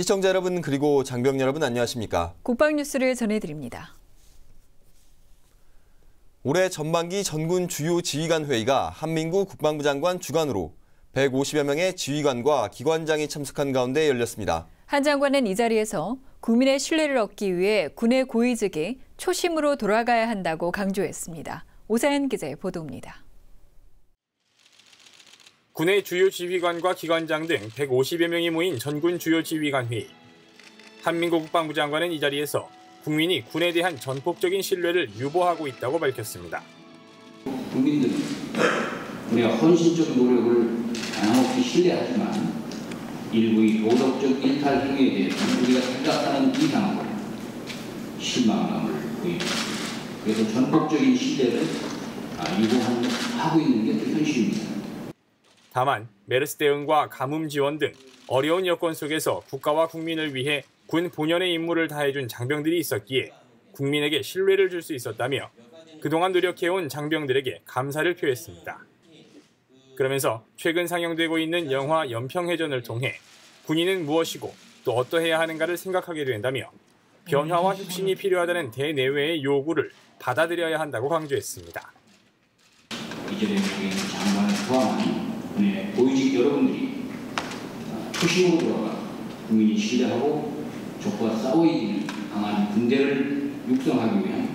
시청자 여러분 그리고 장병 여러분 안녕하십니까? 국방 뉴스를 전해드립니다. 올해 전반기 전군 주요 지휘관 회의가 한민구 국방부 장관 주관으로 150여 명의 지휘관과 기관장이 참석한 가운데 열렸습니다. 한 장관은 이 자리에서 국민의 신뢰를 얻기 위해 군의 고위직이 초심으로 돌아가야 한다고 강조했습니다. 오사연 기자의 보도입니다. 군의 주요 지휘관과 기관장 등 150여 명이 모인 전군 주요 지휘관 회의. 한민국 국방부 장관은 이 자리에서 국민이 군에 대한 전폭적인 신뢰를 유보하고 있다고 밝혔습니다. 국민들은 우리가 헌신적 노력을 변함없이 신뢰하지만 일부의 도덕적 일탈 행위에 대해서는 우리가 생각하는 이상으로 실망감을 보입니다. 그래서 전폭적인 신뢰를 유보하고 있는 게 현실입니다. 다만 메르스 대응과 가뭄 지원 등 어려운 여건 속에서 국가와 국민을 위해 군 본연의 임무를 다해준 장병들이 있었기에 국민에게 신뢰를 줄 수 있었다며 그동안 노력해온 장병들에게 감사를 표했습니다. 그러면서 최근 상영되고 있는 영화 연평해전을 통해 군인은 무엇이고 또 어떠해야 하는가를 생각하게 된다며 변화와 혁신이 필요하다는 대내외의 요구를 받아들여야 한다고 강조했습니다. 이전에 장관을 포함한 네, 고위직 여러분들이 초심으로 돌아가 국민이 신뢰하고 적과 싸워 이기는 강한 군대를 육성하기 위한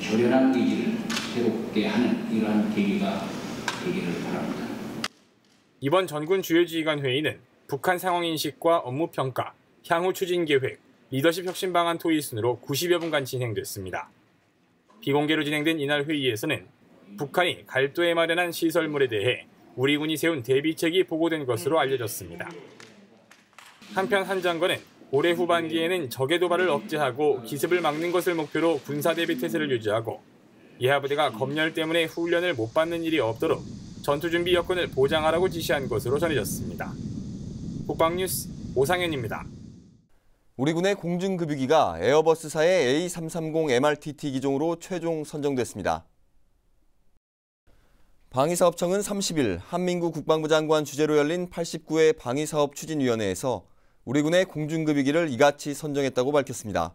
결연한 의지를 새롭게 하는 이러한 계기가 되기를 바랍니다. 이번 전군 주요지휘관 회의는 북한 상황 인식과 업무 평가, 향후 추진 계획, 리더십 혁신 방안 토의 순으로 90여 분간 진행됐습니다. 비공개로 진행된 이날 회의에서는 북한이 갈도에 마련한 시설물에 대해 우리 군이 세운 대비책이 보고된 것으로 알려졌습니다. 한편 한 장관은 올해 후반기에는 적의 도발을 억제하고 기습을 막는 것을 목표로 군사 대비 태세를 유지하고 이하 부대가 검열 때문에 훈련을 못 받는 일이 없도록 전투 준비 여건을 보장하라고 지시한 것으로 전해졌습니다. 국방뉴스 오상현입니다. 우리 군의 공중급유기가 에어버스사의 A330 MRTT 기종으로 최종 선정됐습니다. 방위사업청은 30일 한민구 국방부 장관 주재로 열린 89회 방위사업 추진위원회에서 우리 군의 공중급유기를 이같이 선정했다고 밝혔습니다.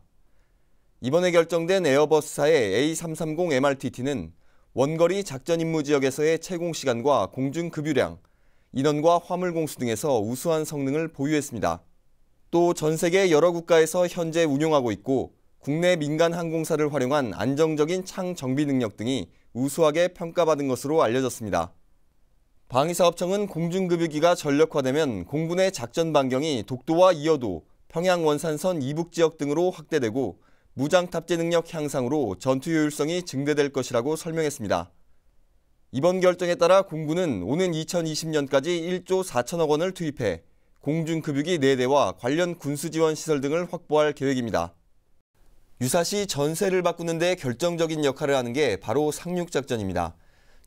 이번에 결정된 에어버스사의 A330 MRTT는 원거리 작전 임무 지역에서의 채공 시간과 공중 급유량, 인원과 화물 공수 등에서 우수한 성능을 보유했습니다. 또 전 세계 여러 국가에서 현재 운용하고 있고 국내 민간 항공사를 활용한 안정적인 창 정비 능력 등이 우수하게 평가받은 것으로 알려졌습니다. 방위사업청은 공중급유기가 전력화되면 공군의 작전 반경이 독도와 이어도 평양 원산선 이북 지역 등으로 확대되고 무장 탑재 능력 향상으로 전투 효율성이 증대될 것이라고 설명했습니다. 이번 결정에 따라 공군은 오는 2020년까지 1조 4천억 원을 투입해 공중급유기 4대와 관련 군수지원 시설 등을 확보할 계획입니다. 유사시 전세를 바꾸는 데 결정적인 역할을 하는 게 바로 상륙작전입니다.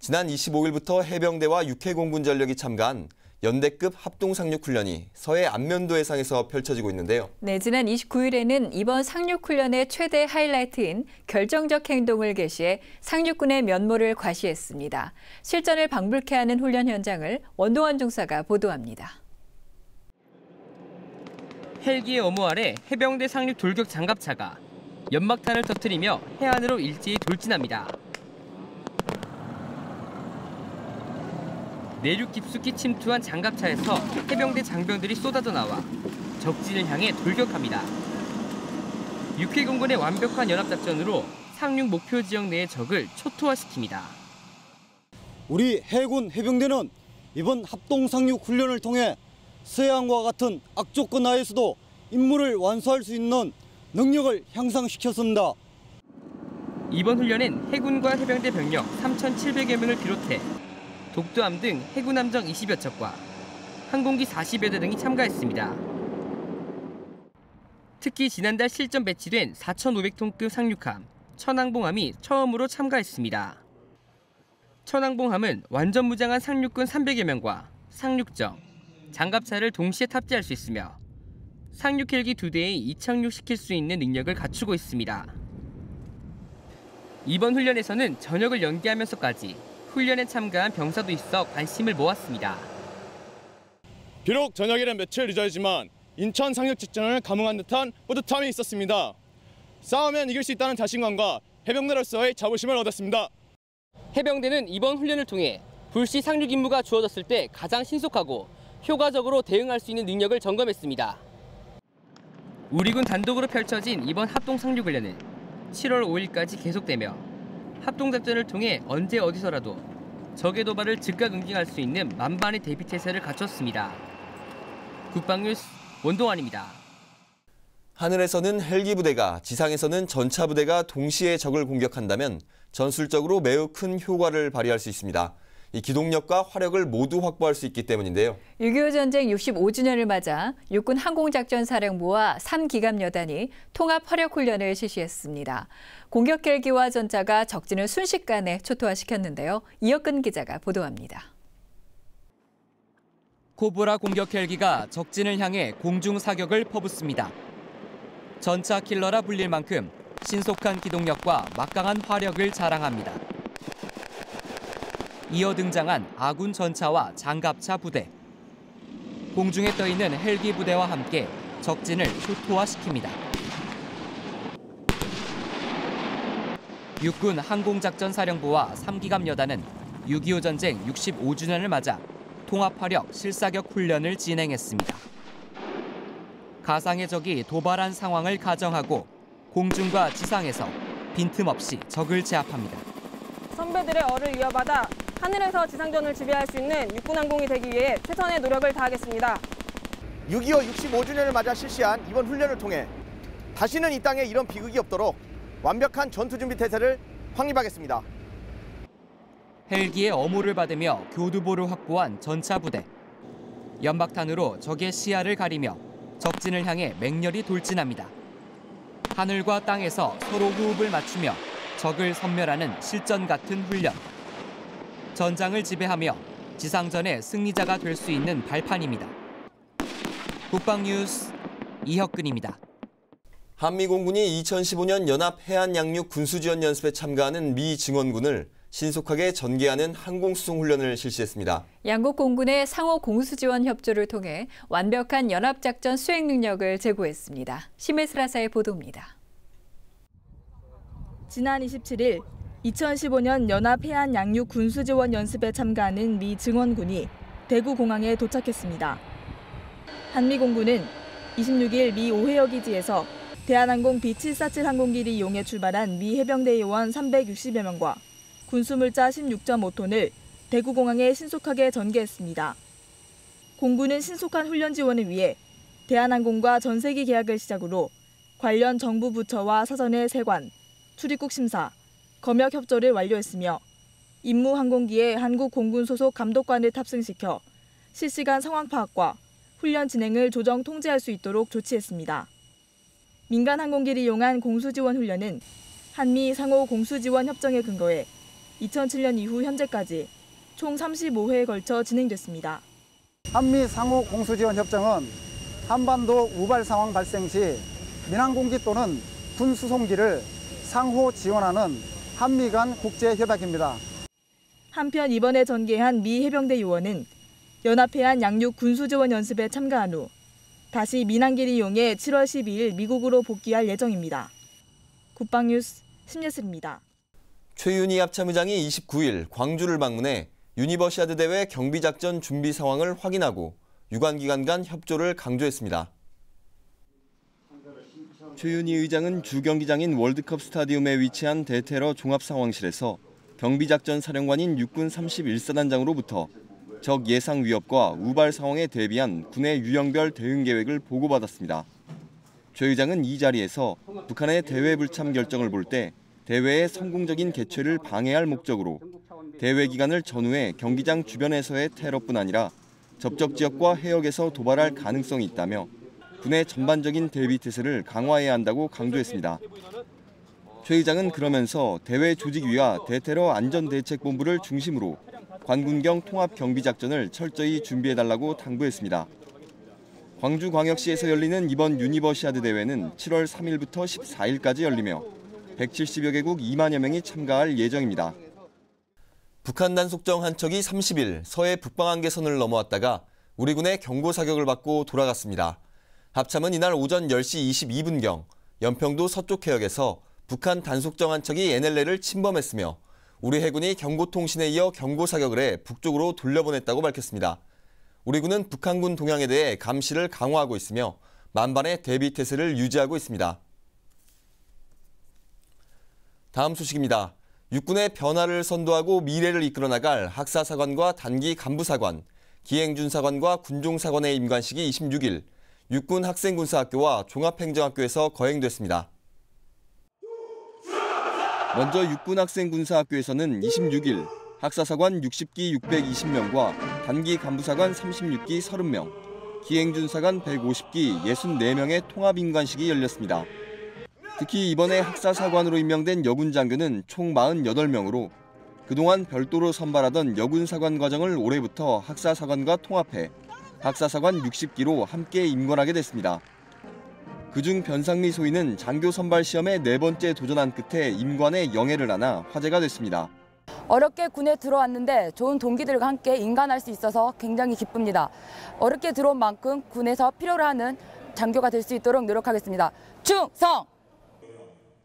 지난 25일부터 해병대와 육해공군 전력이 참가한 연대급 합동 상륙 훈련이 서해 안면도 해상에서 펼쳐지고 있는데요. 네, 지난 29일에는 이번 상륙 훈련의 최대 하이라이트인 결정적 행동을 게시해 상륙군의 면모를 과시했습니다. 실전을 방불케 하는 훈련 현장을 원동환 중사가 보도합니다. 헬기의 어무 아래 해병대 상륙 돌격 장갑차가 연막탄을 터뜨리며 해안으로 일제히 돌진합니다. 내륙 깊숙이 침투한 장갑차에서 해병대 장병들이 쏟아져 나와 적진을 향해 돌격합니다. 육해공군의 완벽한 연합작전으로 상륙 목표 지역 내의 적을 초토화시킵니다. 우리 해군 해병대는 이번 합동 상륙 훈련을 통해 서해안과 같은 악조건 하에서도 임무를 완수할 수 있는 능력을 향상시켰습니다. 이번 훈련엔 해군과 해병대 병력 3,700여 명을 비롯해 독도함 등 해군 함정 20여 척과 항공기 40여 대 등이 참가했습니다. 특히 지난달 실전 배치된 4,500톤급 상륙함 천왕봉함이 처음으로 참가했습니다. 천왕봉함은 완전 무장한 상륙군 300여 명과 상륙정, 장갑차를 동시에 탑재할 수 있으며 상륙 헬기 두 대에 이착륙시킬 수 있는 능력을 갖추고 있습니다. 이번 훈련에서는 저녁을 연기하면서까지 훈련에 참가한 병사도 있어 관심을 모았습니다. 비록 저녁이란 며칠 늦어지만 인천 상륙 직전을 감흥한 듯한 뿌듯함이 있었습니다. 싸우면 이길 수 있다는 자신감과 해병대로서의 자부심을 얻었습니다. 해병대는 이번 훈련을 통해 불시 상륙 임무가 주어졌을 때 가장 신속하고 효과적으로 대응할 수 있는 능력을 점검했습니다. 우리군 단독으로 펼쳐진 이번 합동 상륙 훈련은 7월 5일까지 계속되며 합동 작전을 통해 언제 어디서라도 적의 도발을 즉각 응징할 수 있는 만반의 대비 태세를 갖췄습니다. 국방뉴스 원동환입니다. 하늘에서는 헬기 부대가, 지상에서는 전차 부대가 동시에 적을 공격한다면 전술적으로 매우 큰 효과를 발휘할 수 있습니다. 이 기동력과 화력을 모두 확보할 수 있기 때문인데요. 6.25 전쟁 65주년을 맞아 육군 항공작전사령부와 3기갑여단이 통합 화력 훈련을 실시했습니다. 공격 헬기와 전차가 적진을 순식간에 초토화시켰는데요. 이혁근 기자가 보도합니다. 코브라 공격 헬기가 적진을 향해 공중 사격을 퍼붓습니다. 전차 킬러라 불릴 만큼 신속한 기동력과 막강한 화력을 자랑합니다. 이어 등장한 아군 전차와 장갑차 부대. 공중에 떠 있는 헬기 부대와 함께 적진을 초토화시킵니다. 육군 항공작전사령부와 3기갑 여단은 6.25 전쟁 65주년을 맞아 통합화력 실사격 훈련을 진행했습니다. 가상의 적이 도발한 상황을 가정하고 공중과 지상에서 빈틈없이 적을 제압합니다. 선배들의 어를 이어받아 하늘에서 지상전을 지배할 수 있는 육군항공이 되기 위해 최선의 노력을 다하겠습니다. 6.25 65주년을 맞아 실시한 이번 훈련을 통해 다시는 이 땅에 이런 비극이 없도록 완벽한 전투준비 태세를 확립하겠습니다. 헬기의 어무를 받으며 교두보를 확보한 전차 부대. 연막탄으로 적의 시야를 가리며 적진을 향해 맹렬히 돌진합니다. 하늘과 땅에서 서로 호흡을 맞추며 적을 섬멸하는 실전 같은 훈련. 전장을 지배하며 지상전의 승리자가 될 수 있는 발판입니다. 국방뉴스 이혁근입니다. 한미공군이 2015년 연합 해안 양육 군수지원 연습에 참가하는 미 증원군을 신속하게 전개하는 항공수송 훈련을 실시했습니다. 양국 공군의 상호 공수지원 협조를 통해 완벽한 연합작전 수행 능력을 제고했습니다. 심해스라사의 보도입니다. 지난 27일 2015년 연합 해안 양육 군수 지원 연습에 참가하는 미 증원군이 대구 공항에 도착했습니다. 한미 공군은 26일 미 오해역 기지에서 대한항공 B747 항공기를 이용해 출발한 미 해병대 요원 360여 명과 군수물자 16.5톤을 대구 공항에 신속하게 전개했습니다. 공군은 신속한 훈련 지원을 위해 대한항공과 전세기 계약을 시작으로 관련 정부 부처와 사전의 세관, 출입국 심사, 검역 협조를 완료했으며 임무 항공기에 한국 공군 소속 감독관을 탑승시켜 실시간 상황 파악과 훈련 진행을 조정 통제할 수 있도록 조치했습니다. 민간 항공기를 이용한 공수지원 훈련은 한미 상호 공수지원 협정에 근거해 2007년 이후 현재까지 총 35회에 걸쳐 진행됐습니다. 한미 상호 공수지원 협정은 한반도 우발 상황 발생 시 민항공기 또는 군 수송기를 상호 지원하는 한미 간 국제 협약입니다. 한편 이번에 전개한 미 해병대 요원은 연합해안 양육 군수지원 연습에 참가한 후 다시 민항기를 이용해 7월 12일 미국으로 복귀할 예정입니다. 국방뉴스 심예슬입니다. 최윤희 합참의장이 29일 광주를 방문해 유니버시아드 대회 경비작전 준비 상황을 확인하고 유관기관 간 협조를 강조했습니다. 최윤희 의장은 주경기장인 월드컵 스타디움에 위치한 대테러 종합상황실에서 경비작전 사령관인 육군 31사단장으로부터 적 예상 위협과 우발 상황에 대비한 군의 유형별 대응 계획을 보고받았습니다. 최 의장은 이 자리에서 북한의 대회 불참 결정을 볼 때 대회의 성공적인 개최를 방해할 목적으로 대회 기간을 전후해 경기장 주변에서의 테러뿐 아니라 접촉 지역과 해역에서 도발할 가능성이 있다며 군의 전반적인 대비 태세를 강화해야 한다고 강조했습니다. 최 의장은 그러면서 대회 조직위와 대테러 안전대책본부를 중심으로 관군경 통합 경비 작전을 철저히 준비해달라고 당부했습니다. 광주광역시에서 열리는 이번 유니버시아드 대회는 7월 3일부터 14일까지 열리며 170여 개국 2만여 명이 참가할 예정입니다. 북한 단속정 한 척이 30일 서해 북방한계선을 넘어왔다가 우리 군의 경고 사격을 받고 돌아갔습니다. 합참은 이날 오전 10시 22분경 연평도 서쪽 해역에서 북한 단속정 한 척이 NLL을 침범했으며 우리 해군이 경고통신에 이어 경고 사격을 해 북쪽으로 돌려보냈다고 밝혔습니다. 우리 군은 북한군 동향에 대해 감시를 강화하고 있으며 만반의 대비 태세를 유지하고 있습니다. 다음 소식입니다. 육군의 변화를 선도하고 미래를 이끌어 나갈 학사사관과 단기 간부사관, 기행준사관과 군종사관의 임관식이 26일 육군 학생군사학교와 종합행정학교에서 거행됐습니다. 먼저 육군 학생군사학교에서는 26일 학사사관 60기 620명과 단기 간부사관 36기 30명, 기행준사관 150기 64명의 통합임관식이 열렸습니다. 특히 이번에 학사사관으로 임명된 여군 장교는 총 48명으로 그동안 별도로 선발하던 여군 사관 과정을 올해부터 학사 사관과 통합해 학사사관 60기로 함께 임관하게 됐습니다. 그중 변상미 소위는 장교 선발 시험에 네 번째 도전한 끝에 임관의 영예를 안아 화제가 됐습니다. 어렵게 군에 들어왔는데 좋은 동기들과 함께 인간할 수 있어서 굉장히 기쁩니다. 어렵게 들어온 만큼 군에서 필요로 하는 장교가 될 수 있도록 노력하겠습니다. 충성!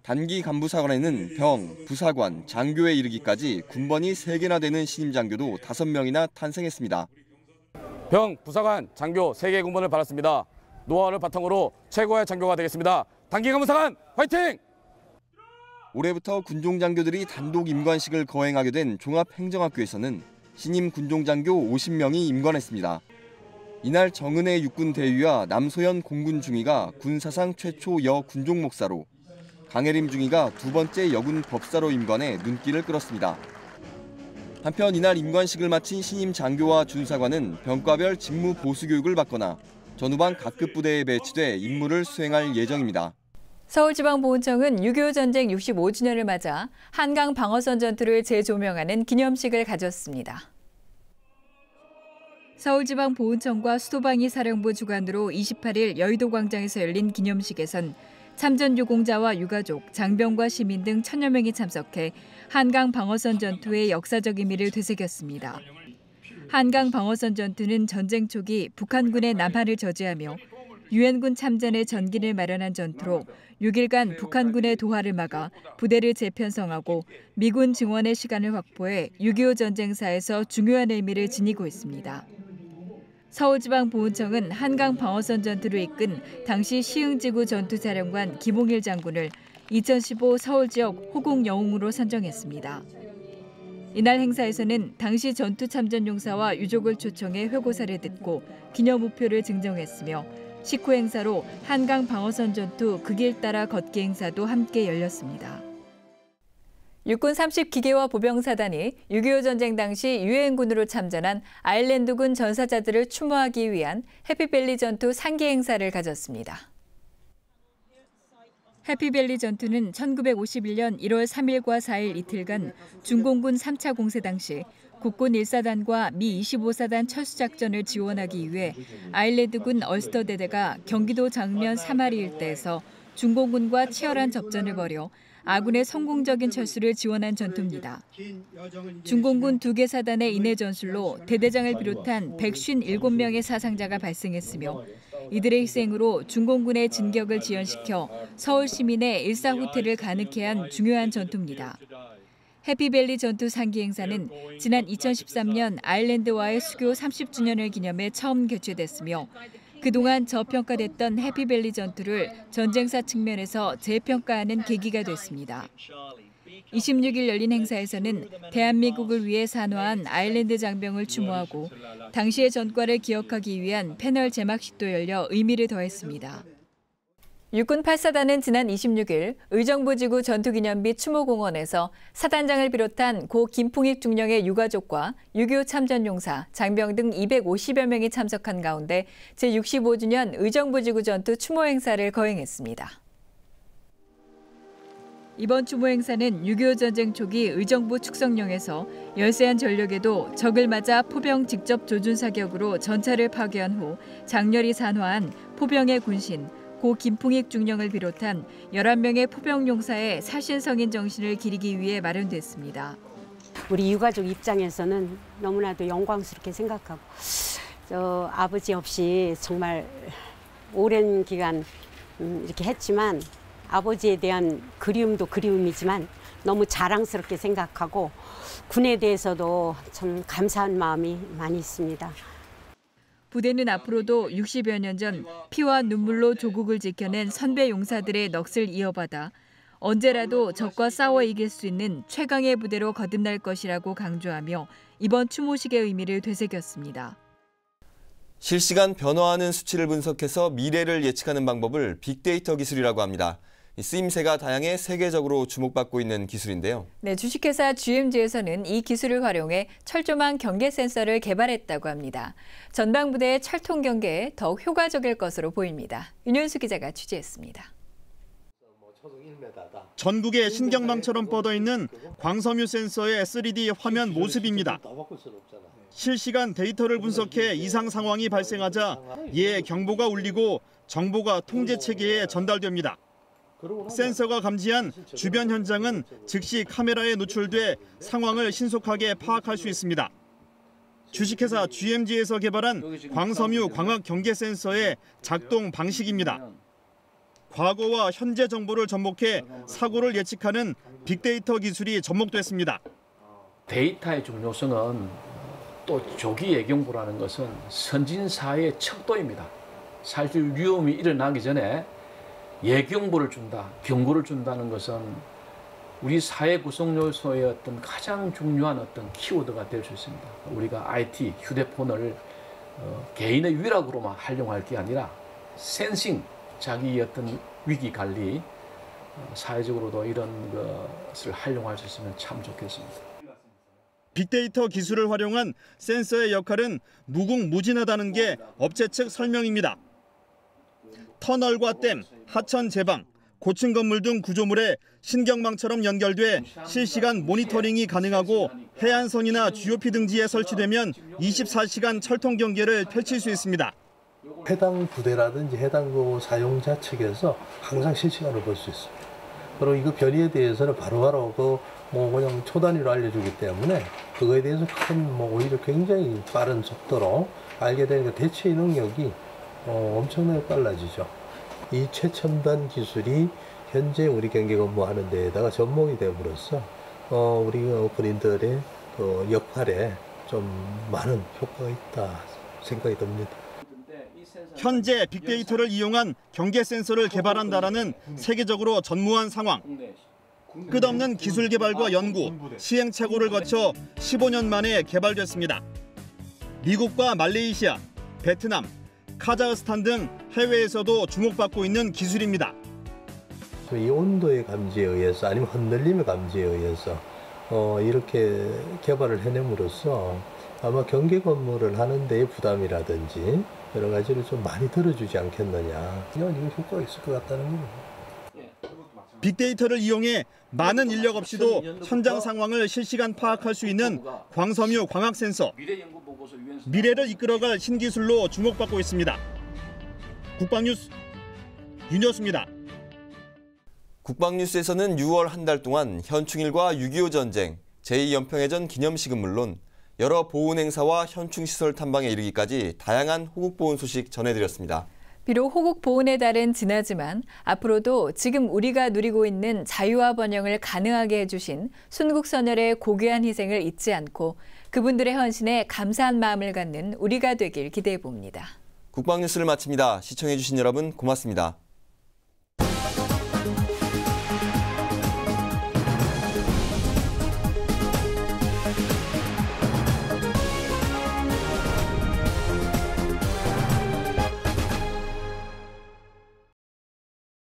단기 간부사관에는 병, 부사관, 장교에 이르기까지 군번이 3개나 되는 신임 장교도 5명이나 탄생했습니다. 병, 부사관, 장교 3개 군번을 받았습니다. 노하우를 바탕으로 최고의 장교가 되겠습니다. 단기 간부사관 화이팅! 올해부터 군종장교들이 단독 임관식을 거행하게 된 종합행정학교에서는 신임 군종장교 50명이 임관했습니다. 이날 정은혜 육군 대위와 남소연 공군 중위가 군사상 최초 여 군종 목사로 강혜림 중위가 두 번째 여군 법사로 임관해 눈길을 끌었습니다. 한편 이날 임관식을 마친 신임 장교와 준사관은 병과별 직무 보수 교육을 받거나 전후반 각급 부대에 배치돼 임무를 수행할 예정입니다. 서울지방보훈청은 6.25 전쟁 65주년을 맞아 한강 방어선 전투를 재조명하는 기념식을 가졌습니다. 서울지방보훈청과 수도방위 사령부 주관으로 28일 여의도 광장에서 열린 기념식에선 참전 유공자와 유가족, 장병과 시민 등 천여 명이 참석해 한강 방어선 전투의 역사적 의미를 되새겼습니다. 한강 방어선 전투는 전쟁 초기 북한군의 남하를 저지하며 유엔군 참전의 전기를 마련한 전투로 6일간 북한군의 도하를 막아 부대를 재편성하고 미군 증원의 시간을 확보해 6.25 전쟁사에서 중요한 의미를 지니고 있습니다. 서울지방보훈청은 한강 방어선 전투를 이끈 당시 시흥지구 전투사령관 김홍일 장군을 2015 서울 지역 호국 영웅으로 선정했습니다. 이날 행사에서는 당시 전투 참전 용사와 유족을 초청해 회고사를 듣고 기념 우표를 증정했으며 식후 행사로 한강 방어선 전투 그길 따라 걷기 행사도 함께 열렸습니다. 육군 30기계와 보병사단이 6.25 전쟁 당시 유엔군으로 참전한 아일랜드군 전사자들을 추모하기 위한 해피밸리 전투 상기 행사를 가졌습니다. 해피밸리 전투는 1951년 1월 3일과 4일 이틀간 중공군 3차 공세 당시 국군 1사단과 미 25사단 철수작전을 지원하기 위해 아일랜드군 얼스터 대대가 경기도 장면 사마리 일대에서 중공군과 치열한 접전을 벌여 아군의 성공적인 철수를 지원한 전투입니다. 중공군 두 개 사단의 인해 전술로 대대장을 비롯한 157명의 사상자가 발생했으며 이들의 희생으로 중공군의 진격을 지연시켜 서울 시민의 일사 후퇴를 가능케 한 중요한 전투입니다. 해피밸리 전투 상기 행사는 지난 2013년 아일랜드와의 수교 30주년을 기념해 처음 개최됐으며 그동안 저평가됐던 해피밸리 전투를 전쟁사 측면에서 재평가하는 계기가 됐습니다. 26일 열린 행사에서는 대한민국을 위해 산화한 아일랜드 장병을 추모하고 당시의 전과를 기억하기 위한 패널 제막식도 열려 의미를 더했습니다. 육군 8사단은 지난 26일 의정부지구 전투기념비 추모공원에서 사단장을 비롯한 고 김풍익 중령의 유가족과 6.25 참전용사, 장병 등 250여 명이 참석한 가운데 제65주년 의정부지구 전투 추모 행사를 거행했습니다. 이번 추모 행사는 6.25 전쟁 초기 의정부 축성령에서 열세한 전력에도 적을 맞아 포병 직접 조준 사격으로 전차를 파괴한 후 장렬히 산화한 포병의 군신, 고 김풍익 중령을 비롯한 11명의 포병 용사의 사신성인 정신을 기리기 위해 마련됐습니다. 우리 유가족 입장에서는 너무나도 영광스럽게 생각하고 저 아버지 없이 정말 오랜 기간 음, 이렇게 했지만 아버지에 대한 그리움도 그리움이지만 너무 자랑스럽게 생각하고 군에 대해서도 참 감사한 마음이 많이 있습니다. 부대는 앞으로도 60여 년 전 피와 눈물로 조국을 지켜낸 선배 용사들의 넋을 이어받아 언제라도 적과 싸워 이길 수 있는 최강의 부대로 거듭날 것이라고 강조하며 이번 추모식의 의미를 되새겼습니다. 실시간 변화하는 수치를 분석해서 미래를 예측하는 방법을 빅데이터 기술이라고 합니다. 쓰임새가 다양해 세계적으로 주목받고 있는 기술인데요. 네, 주식회사 GMG에서는 이 기술을 활용해 철조망 경계 센서를 개발했다고 합니다. 전방부대의 철통 경계에 더욱 효과적일 것으로 보입니다. 윤현수 기자가 취재했습니다. 전국에 신경망처럼 뻗어 있는 광섬유 센서의 3D 화면 모습입니다. 실시간 데이터를 분석해 이상 상황이 발생하자 이에 경보가 울리고 정보가 통제 체계에 전달됩니다. 센서가 감지한 주변 현장은 즉시 카메라에 노출돼 상황을 신속하게 파악할 수 있습니다. 주식회사 GMG에서 개발한 광섬유 광학 경계 센서의 작동 방식입니다. 과거와 현재 정보를 접목해 사고를 예측하는 빅데이터 기술이 접목됐습니다. 데이터의 중요성은 또 조기 예경보라는 것은 선진사의 척도입니다. 사실 위험이 일어나기 전에 예경보를 준다, 경고를 준다는 것은 우리 사회 구성 요소의 어떤 가장 중요한 어떤 키워드가 될 수 있습니다. 우리가 IT, 휴대폰을 어, 개인의 위락으로만 활용할 게 아니라 센싱, 자기 어떤 위기 관리, 어, 사회적으로도 이런 것을 활용할 수 있으면 참 좋겠습니다. 빅데이터 기술을 활용한 센서의 역할은 무궁무진하다는 게 업체 측 설명입니다. 터널과 댐, 하천 제방, 고층 건물 등 구조물에 신경망처럼 연결돼 실시간 모니터링이 가능하고 해안선이나 주요피 등지에 설치되면 24시간 철통 경계를 펼칠 수 있습니다. 해당 부대라든지 해당 그 사용자 측에서 항상 실시간으로 볼 수 있습니다. 그리고 이거 변이에 대해서는 바로바로 그 뭐 그냥 초단위로 알려주기 때문에 그거에 대해서 큰뭐 오히려 굉장히 빠른 속도로 알게 되니까 대체 능력이 어, 엄청나게 빨라지죠. 이 최첨단 기술이 현재 우리 경계 근무하는 데에다가 접목이 됨으로써 어, 우리 군인들의 그 역할에 좀 많은 효과가 있다 생각이 듭니다. 현재 빅데이터를 이용한 경계 센서를 개발한다라는 세계적으로 전무한 상황. 끝없는 기술 개발과 연구, 시행착오를 거쳐 15년 만에 개발됐습니다. 미국과 말레이시아, 베트남, 카자흐스탄 등 해외에서도 주목받고 있는 기술입니다. 이 온도의 감지에 의해서 아니면 흔들림의 감지에 의해서 어, 이렇게 개발을 해냄으로써 아마 경계 근무를 하는 데의 부담이라든지 여러 가지를 좀 많이 들어주지 않겠느냐. 그냥 이거 효과가 있을 것 같다는 겁니다. 빅데이터를 이용해 많은 인력 없이도 현장 상황을 실시간 파악할 수 있는 광섬유 광학 센서. 미래를 이끌어갈 신기술로 주목받고 있습니다. 국방뉴스 윤여수입니다. 국방뉴스에서는 6월 한 달 동안 현충일과 6.25 전쟁, 제2연평해전 기념식은 물론 여러 보훈 행사와 현충 시설 탐방에 이르기까지 다양한 호국 보훈 소식 전해드렸습니다. 비록 호국 보훈의 달은 지나지만 앞으로도 지금 우리가 누리고 있는 자유와 번영을 가능하게 해주신 순국선열의 고귀한 희생을 잊지 않고 그분들의 헌신에 감사한 마음을 갖는 우리가 되길 기대해 봅니다. 국방뉴스를 마칩니다. 시청해주신 여러분 고맙습니다.